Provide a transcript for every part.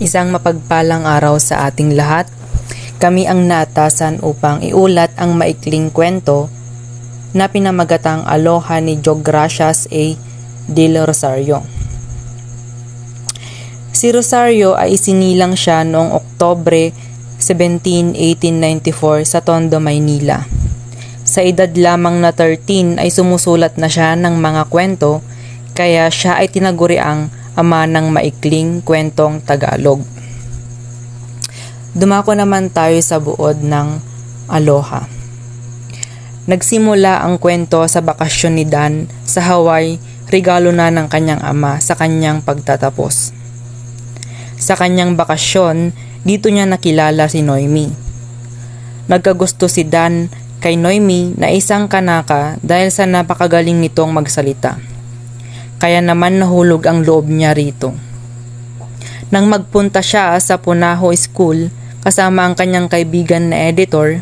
Isang mapagpalang araw sa ating lahat. Kami ang naatasan upang iulat ang maikling kwento na pinamagatang Aloha ni Jog Gracias A. Del Rosario. Si Rosario ay isinilang siya noong Oktobre 17, 1894 sa Tondo, Maynila. Sa edad lamang na 13 ay sumusulat na siya ng mga kwento kaya siya ay tinaguri ang ama ng maikling kwentong Tagalog. Dumako naman tayo sa buod ng Aloha. Nagsimula ang kwento sa bakasyon ni Dan sa Hawaii, regalo na ng kanyang ama sa kanyang pagtatapos. Sa kanyang bakasyon, dito niya nakilala si Noemi. Nagkagusto si Dan kay Noemi na isang kanaka dahil sa napakagaling nitong magsalita. Kaya naman nahulog ang loob niya rito. Nang magpunta siya sa Punaho School kasama ang kanyang kaibigan na editor,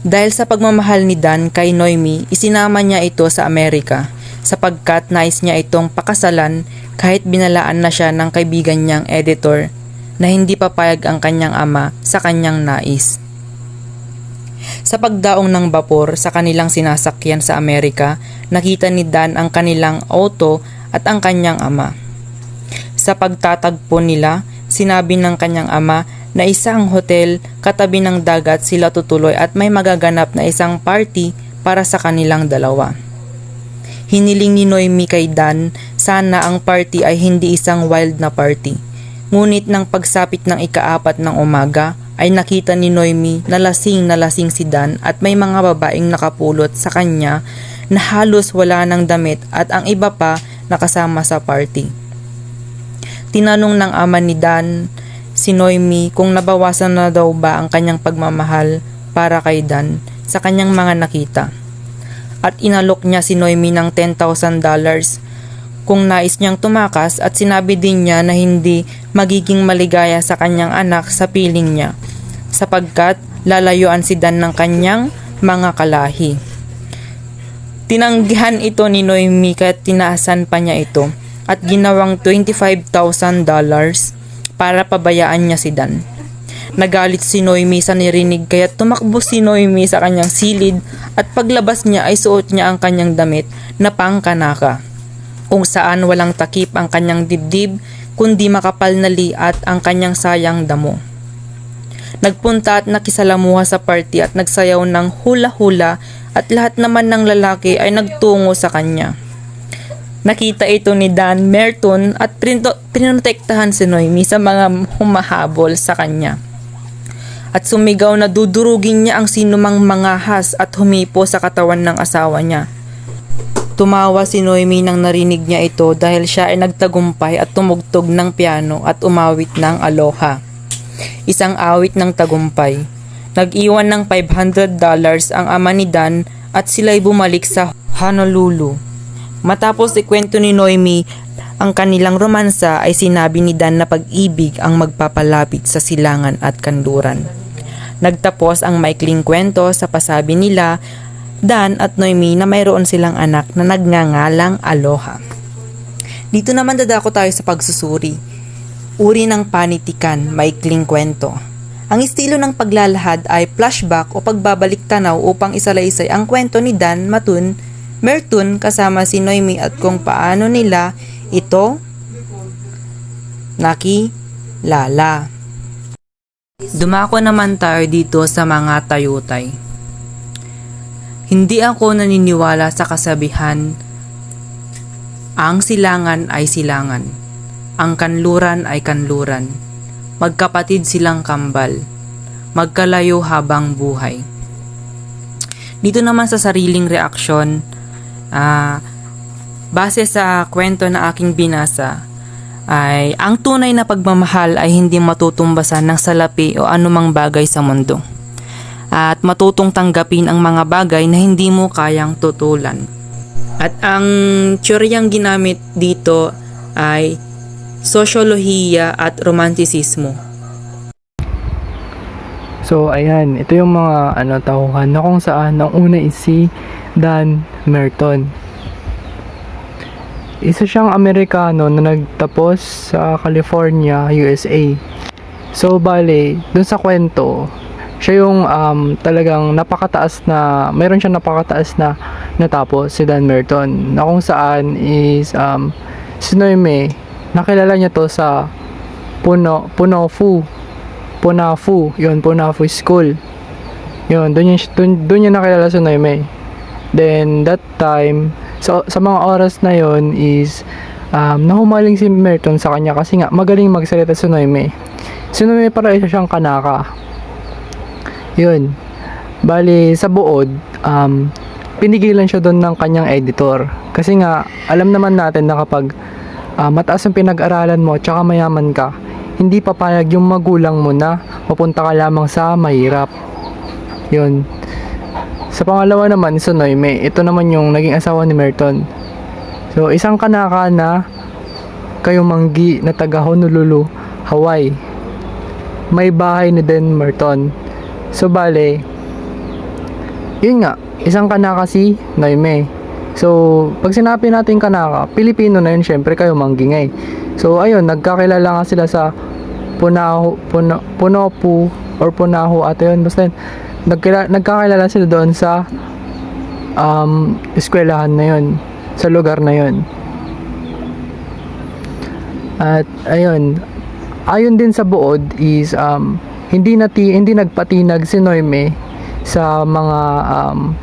dahil sa pagmamahal ni Dan kay Noemi, isinama niya ito sa Amerika sapagkat nais niya itong pakasalan kahit binalaan na siya ng kaibigan niyang editor na hindi papayag ang kanyang ama sa kanyang nais. Sa pagdaong ng bapor sa kanilang sinasakyan sa Amerika, nakita ni Dan ang kanilang auto at ang kanyang ama. Sa pagtatagpo nila, sinabi ng kanyang ama na isang hotel katabi ng dagat sila tutuloy at may magaganap na isang party para sa kanilang dalawa. Hiniling ni Noemi kay Dan sana ang party ay hindi isang wild na party. Ngunit nang pagsapit ng ikaapat ng umaga ay nakita ni Noemi na lasing na lasing si Dan at may mga babaeng nakapulot sa kanya na halos wala ng damit at ang iba pa nakasama sa party. Tinanong ng ama ni Dan si Noemi kung nabawasan na daw ba ang kanyang pagmamahal para kay Dan sa kanyang mga nakita. At inalok niya si Noemi ng $10,000 kung nais niyang tumakas at sinabi din niya na hindi magiging maligaya sa kanyang anak sa piling niya sapagkat lalayuan si Dan ng kanyang mga kalahi. Tinanggihan ito ni Noemi kaya't tinaasan pa niya ito at ginawang $25,000 para pabayaan niya si Dan. Nagalit si Noemi sa nirinig kaya tumakbo si Noemi sa kanyang silid at paglabas niya ay suot niya ang kanyang damit na pangkanaka kung saan walang takip ang kanyang dibdib kundi makapal na liat ang kanyang sayang damo. Nagpunta at nakisalamuha sa party at nagsayaw ng hula-hula at lahat naman ng lalaki ay nagtungo sa kanya. Nakita ito ni Dan Merton at prinotektahan si Noemi sa mga humahabol sa kanya. At sumigaw na dudurugin niya ang sinumang mangahas at humipo sa katawan ng asawa niya. Tumawa si Noemi nang narinig niya ito dahil siya ay nagtagumpay at tumugtog ng piano at umawit ng aloha. Isang awit ng tagumpay. Nag-iwan ng $500 ang ama ni Dan at sila'y bumalik sa Honolulu. Matapos ikwento ni Noemi ang kanilang romansa ay sinabi ni Dan na pag-ibig ang magpapalapit sa silangan at kanluran. Nagtapos ang maikling kwento sa pasabi nila Dan at Noemi na mayroon silang anak na nagngangalang Aloha. Dito naman dadako tayo sa pagsusuri. Uri ng panitikan, maikling kwento. Ang estilo ng paglalahad ay flashback o pagbabalik tanaw upang isalaysay ang kwento ni Dan Matun, Mertun kasama si Noemi at kung paano nila ito nakilala. Dumako naman tayo dito sa mga tayutay. Hindi ako naniniwala sa kasabihan, ang silangan ay silangan, ang kanluran ay kanluran, magkapatid silang kambal, magkalayo habang buhay. Dito naman sa sariling reaksyon, ah, base sa kwento na aking binasa, ay ang tunay na pagmamahal ay hindi matutumbasan ng salapi o anumang bagay sa mundo. At matutong tanggapin ang mga bagay na hindi mo kayang tutulan. At ang teoryang ginamit dito ay sosyolohiya at romantisismo. So, ayan, ito yung mga ano tauhan na kung saan ang una is si Dan Merton. isa siyang Amerikano na nagtapos sa California, USA. So, bale, dun sa kwento, siya yung um, talagang napakataas na, mayroon siyang napakataas na natapos si Dan Merton. Na kung saan is, um, si Noime, nakilala niya to sa Puno, Punofu. Punafu, yun, Punafu School. Yun, doon yung, doon, doon yung nakilala si Noime. Then, that time, so, sa mga oras na yon is, um, nahumaling si Merton sa kanya kasi nga, magaling magsalita si Noime. Si Noime para isa siyang kanaka. Yun. Bali, sa buod, um, pinigilan siya doon ng kanyang editor. Kasi nga, alam naman natin na kapag ah, mataas ang pinag-aralan mo, tsaka mayaman ka, hindi papayag yung magulang mo na mapunta ka lamang sa mahirap. Yun. Sa pangalawa naman, si Noime, ito naman yung naging asawa ni Merton. So, isang kanaka na kayumanggi na taga Honolulu, Hawaii. May bahay ni Den Merton. So, bale, yun nga, isang kanaka si Noime. So, pag sinabi natin kanaka, Pilipino na yun, syempre kayo manggingay. So, ayun, nagkakilala nga sila sa Punaho, Puno, Punopu, or Punaho, at yun, basta yun, nagkila, nagkakilala sila doon sa um, eskwelahan na yun, sa lugar na yun. At, ayun, ayon din sa buod is, um, hindi nati hindi nagpatinag si Noime sa mga um,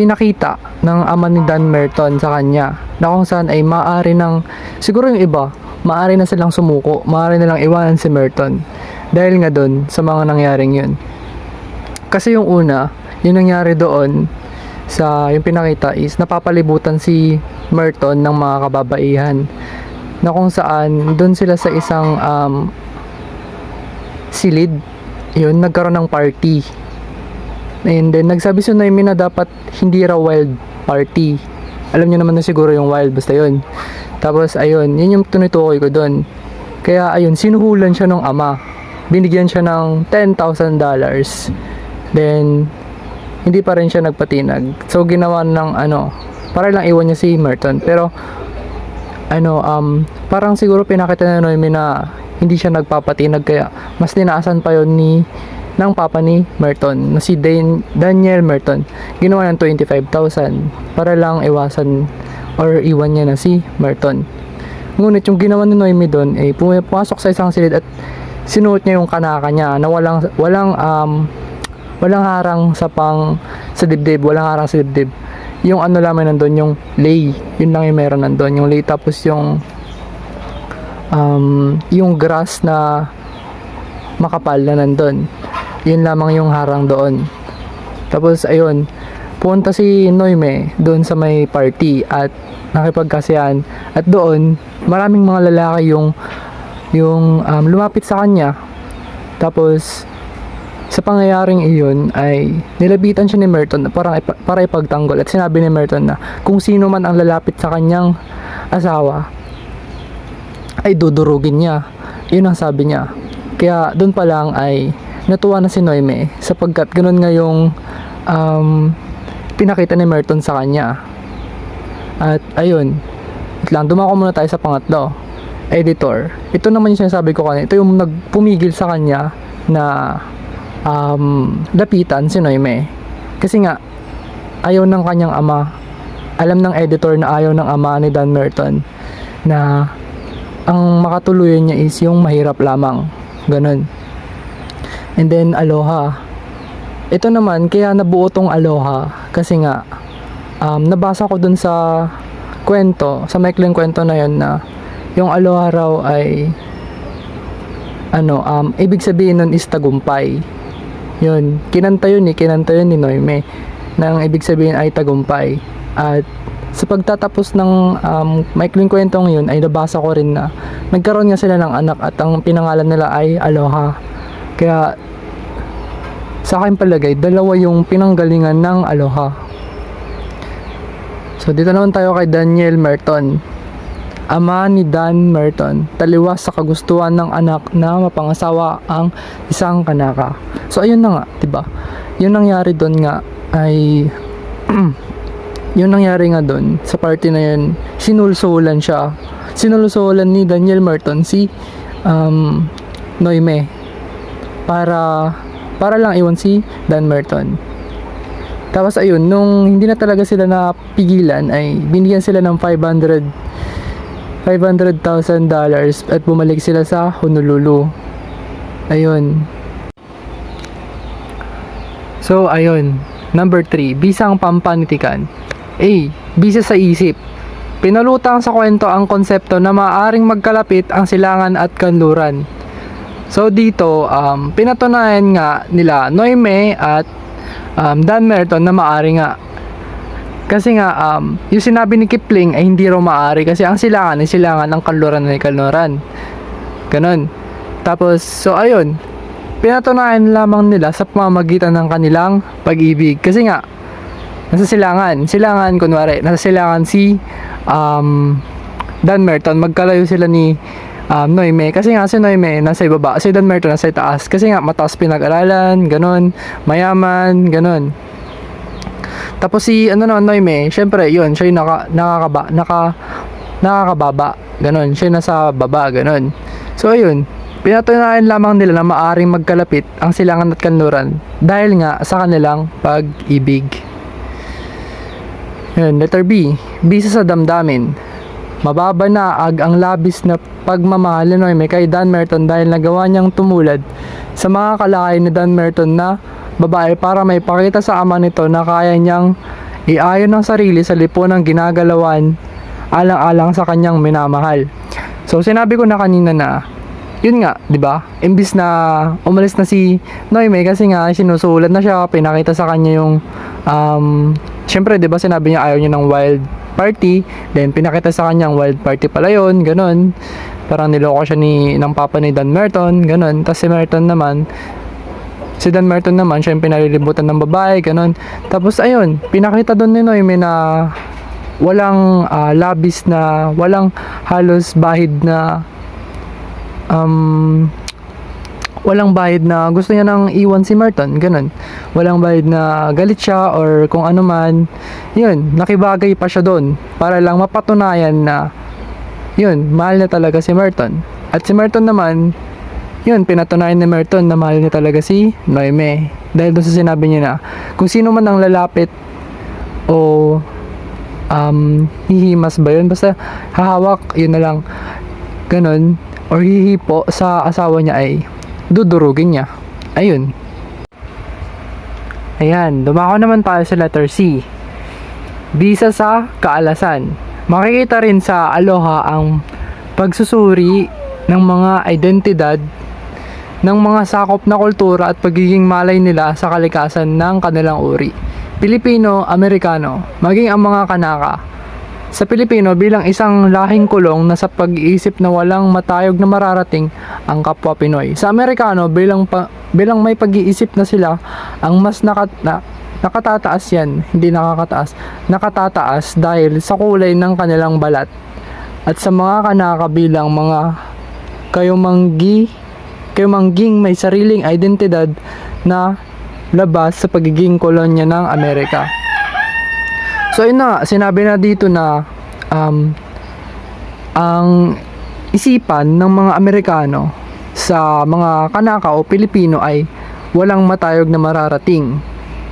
pinakita ng ama ni Dan Merton sa kanya na kung saan ay maaari ng siguro yung iba maaari na silang sumuko maaari na lang iwanan si Merton. Dahil nga doon sa mga nangyaring yun. Kasi yung una yung nangyari doon sa yung pinakita is napapalibutan si Merton ng mga kababaihan na kung saan doon sila sa isang um, silid. Yun nagkaroon ng party. And then nagsabi si Noemi na dapat hindi raw wild party. Alam niyo naman na siguro yung wild basta yun. Tapos ayun yun yung tinutukoy ko doon kaya ayun sinuhulan siya ng ama. Binigyan siya ng $10,000 then hindi pa rin siya nagpatinag. So ginawa ng ano para lang iwan niya si Merton. Pero ano um parang siguro pinakita na Noemi na hindi siya nagpapatinag. Kaya mas tinaasan pa yon ni ng papa ni Merton na si Dan- Daniel Merton. Ginawa ng 25,000 para lang iwasan or iwan niya na si Merton. Ngunit yung ginawa ni Noemi doon ay pumapasok sa isang silid at sinuot niya yung kanaka niya na walang walang um walang harang sa pang sa dibdib walang harang sa dibdib. Yung ano lamang nandun yung lay yun lang yung meron nandun. Yung lay tapos yung um, yung grass na makapal na nandun. Yun lamang yung harang doon. Tapos ayun, punta si Noime doon sa may party at nakipagkasiyan at doon maraming mga lalaki yung yung um, lumapit sa kanya. Tapos sa pangyayaring iyon ay nilabitan siya ni Merton ipa- para ipagtanggol at sinabi ni Merton na kung sino man ang lalapit sa kanyang asawa ay dudurugin niya. Yun ang sabi niya. Kaya doon pa lang ay natuwa na si Noime sapagkat ganun nga yung um, pinakita ni Merton sa kanya. At ayun, wait lang, dumako muna tayo sa pangatlo. Editor. Ito naman yung sinasabi ko kanina. Ito yung nagpumigil sa kanya na um, lapitan si Noime. Kasi nga, ayaw ng kanyang ama. Alam ng editor na ayaw ng ama ni Dan Merton na ang makatuluyan niya is yung mahirap lamang. Ganun. And then, aloha. Ito naman, kaya nabuo tong aloha. Kasi nga, um, nabasa ko dun sa kwento, sa maikling kwento na yun na yung aloha raw ay ano, um, ibig sabihin nun is tagumpay. Yun, kinanta yun eh, kinanta yun ni Noime. Nang ibig sabihin ay tagumpay. At sa pagtatapos ng um, maikling kwentong yun ay nabasa ko rin na nagkaroon nga sila ng anak at ang pinangalan nila ay Aloha. Kaya sa akin palagay, dalawa yung pinanggalingan ng Aloha. So dito naman tayo kay Daniel Merton. Ama ni Dan Merton, taliwas sa kagustuhan ng anak na mapangasawa ang isang kanaka. So ayun na nga, 'di ba? Yung nangyari doon nga ay yung nangyari nga doon, sa party na yun, sinulsulan siya. Sinulsulan ni Daniel Merton si um, Noime para para lang iwan si Dan Merton. Tapos ayun, nung hindi na talaga sila napigilan ay binigyan sila ng 500 $500,000 dollars at bumalik sila sa Honolulu. Ayun. So, ayun. Number 3, bisang pampanitikan. A. Bisa sa isip. Pinalutang sa kwento ang konsepto na maaaring magkalapit ang silangan at kanluran. So dito, um, pinatunayan nga nila Noime at um, Dan Merton na maari nga. Kasi nga, um, yung sinabi ni Kipling ay hindi raw maari kasi ang silangan ay silangan ng kanluran ay kanluran. Ganon. Tapos, so ayun, pinatunayan lamang nila sa pamamagitan ng kanilang pag-ibig. Kasi nga, nasa silangan. Silangan, kunwari, nasa silangan si um, Dan Merton. Magkalayo sila ni um, Noime. Kasi nga si Noime nasa ibaba. Si Dan Merton nasa itaas. Kasi nga mataas pinag-aralan, ganun. Mayaman, ganun. Tapos si ano naman Noime, syempre yun, siya yung naka, nakakaba, naka, nakakababa. Ganun, siya nasa baba, ganun. So ayun, pinatunayan lamang nila na maaring magkalapit ang silangan at kanluran dahil nga sa kanilang pag-ibig. Yun, letter B. Bisa sa damdamin. Mababa na ag ang labis na pagmamahal ni Noime kay Dan Merton dahil nagawa niyang tumulad sa mga kalakay ni Dan Merton na babae para may pakita sa ama nito na kaya niyang iayon ng sarili sa lipunang ginagalawan alang-alang sa kanyang minamahal. So sinabi ko na kanina na yun nga, 'di ba? Imbis na umalis na si Noime kasi nga sinusulat na siya, pinakita sa kanya yung um syempre 'di ba sinabi niya ayaw niya ng wild party, then pinakita sa kanya ang wild party pala yun, ganun. Parang niloko siya ni ng papa ni Dan Merton, ganun. Tapos si Merton naman si Dan Merton naman, siya yung pinalilibutan ng babae, ganun. Tapos ayun, pinakita doon ni Noime na walang ah, labis na, walang halos bahid na um, walang bahid na gusto niya nang iwan si Merton, ganun. Walang bahid na galit siya or kung ano man. Yun, nakibagay pa siya doon para lang mapatunayan na yun, mahal na talaga si Merton. At si Merton naman, yun, pinatunayan ni Merton na mahal niya talaga si Noime. Dahil doon sa sinabi niya na, kung sino man ang lalapit o um, hihimas ba yun? Basta hahawak, yun na lang. Ganon. Or hihipo sa asawa niya ay dudurugin niya. Ayun. Ayan, dumako naman tayo sa letter C. Bisa sa kaalasan. Makikita rin sa Aloha ang pagsusuri ng mga identidad ng mga sakop na kultura at pagiging malay nila sa kalikasan ng kanilang uri. Pilipino, Amerikano, maging ang mga kanaka. Sa Pilipino bilang isang lahing kulong na sa pag-iisip na walang matayog na mararating ang kapwa Pinoy. Sa Amerikano bilang pa, bilang may pag-iisip na sila ang mas nakat, na, nakatataas yan, hindi nakakataas, nakatataas dahil sa kulay ng kanilang balat at sa mga kanaka bilang mga kayumanggi kayumangging may sariling identidad na labas sa pagiging kolonya ng Amerika. So yun na, sinabi na dito na um, ang isipan ng mga Amerikano sa mga Kanaka o Pilipino ay walang matayog na mararating.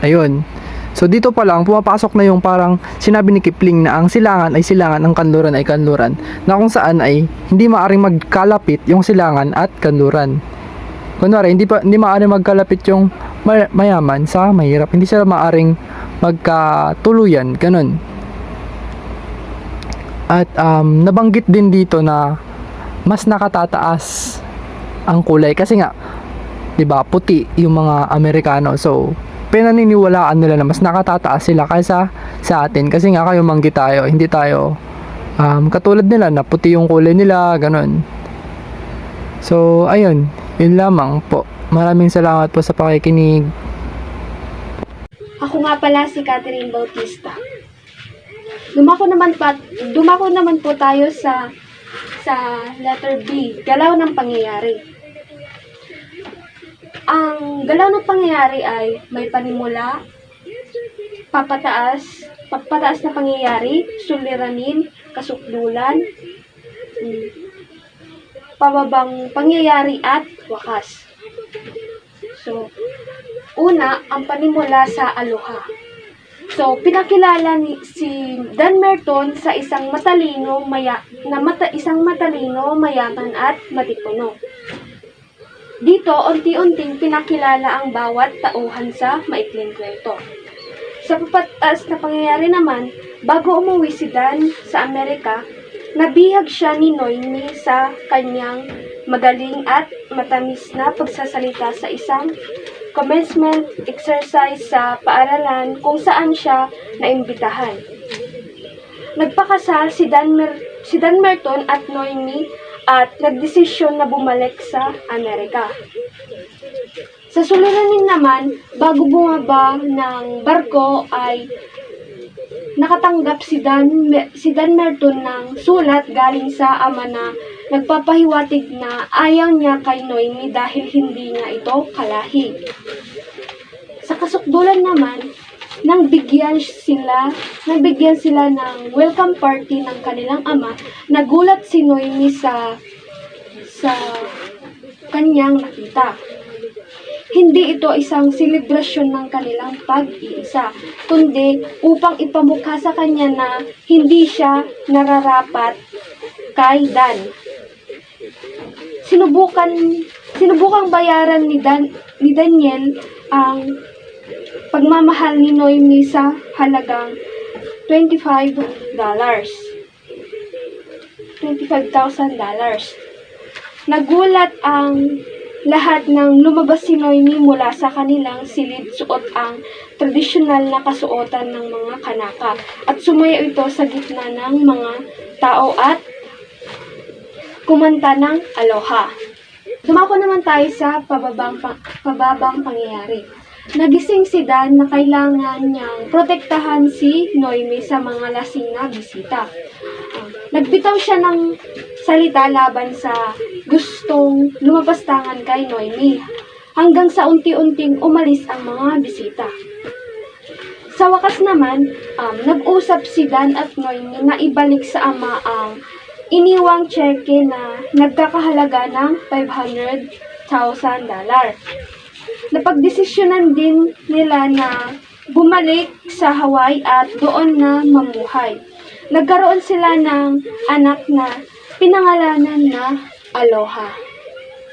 Ayun. So dito pa lang pumapasok na yung parang sinabi ni Kipling na ang silangan ay silangan, ang kanluran ay kanluran. Na kung saan ay hindi maaring magkalapit yung silangan at kanluran. Kunwari, hindi pa hindi maaring magkalapit yung may- mayaman sa mahirap. Hindi sila maaring magkatuluyan, ganun. At um, nabanggit din dito na mas nakatataas ang kulay. Kasi nga 'di ba puti yung mga Amerikano. So pinaniniwalaan nila na mas nakatataas sila kaysa sa atin. Kasi nga kayo manggi tayo hindi tayo um, katulad nila na puti yung kulay nila ganun. So ayun yun lamang po maraming salamat po sa pakikinig Ako nga pala si Catherine Bautista. Dumako naman pa, dumako naman po tayo sa sa letter B, galaw ng pangyayari. Ang galaw ng pangyayari ay may panimula, papataas, papataas na pangyayari, suliranin, kasukdulan, mm, pababang pangyayari at wakas. So, una, ang panimula sa aloha. So, pinakilala ni si Dan Merton sa isang matalino, maya, na mata, isang matalino, mayaman at matipuno. Dito, unti-unting pinakilala ang bawat tauhan sa maikling kwento. Sa papatas na pangyayari naman, bago umuwi si Dan sa Amerika, nabihag siya ni Noemi sa kanyang magaling at matamis na pagsasalita sa isang commencement exercise sa paaralan kung saan siya naimbitahan. Nagpakasal si Dan, Mer- si Dan Merton at Noemi at nagdesisyon na bumalik sa Amerika. Sa suliranin naman, bago bumaba ng barko ay nakatanggap si Dan, si Dan Merton ng sulat galing sa ama na nagpapahiwatig na ayaw niya kay Noemi dahil hindi niya ito kalahi. Sa kasukdulan naman, nang bigyan sila, nabigyan sila ng welcome party ng kanilang ama, nagulat si Noemi sa sa kanyang nakita. Hindi ito isang selebrasyon ng kanilang pag-iisa, kundi upang ipamukha sa kanya na hindi siya nararapat kay Dan. Sinubukan sinubukang bayaran ni Dan ni Daniel ang pagmamahal ni Noemi sa halagang $25 dollars. $25,000. Nagulat ang lahat ng lumabas si Noemi mula sa kanilang silid suot ang tradisyonal na kasuotan ng mga kanaka at sumayaw ito sa gitna ng mga tao at kumanta ng aloha. Dumako naman tayo sa pababang, pa- pababang pangyayari. Nagising si Dan na kailangan niyang protektahan si Noemi sa mga lasing na bisita. Nagbitaw siya ng salita laban sa gustong lumapastangan kay Noemi hanggang sa unti-unting umalis ang mga bisita. Sa wakas naman, um, nag-usap si Dan at Noemi na ibalik sa ama ang iniwang cheque na nagkakahalaga ng $500,000. Napagdesisyonan din nila na bumalik sa Hawaii at doon na mamuhay. Nagkaroon sila ng anak na pinangalanan na Aloha.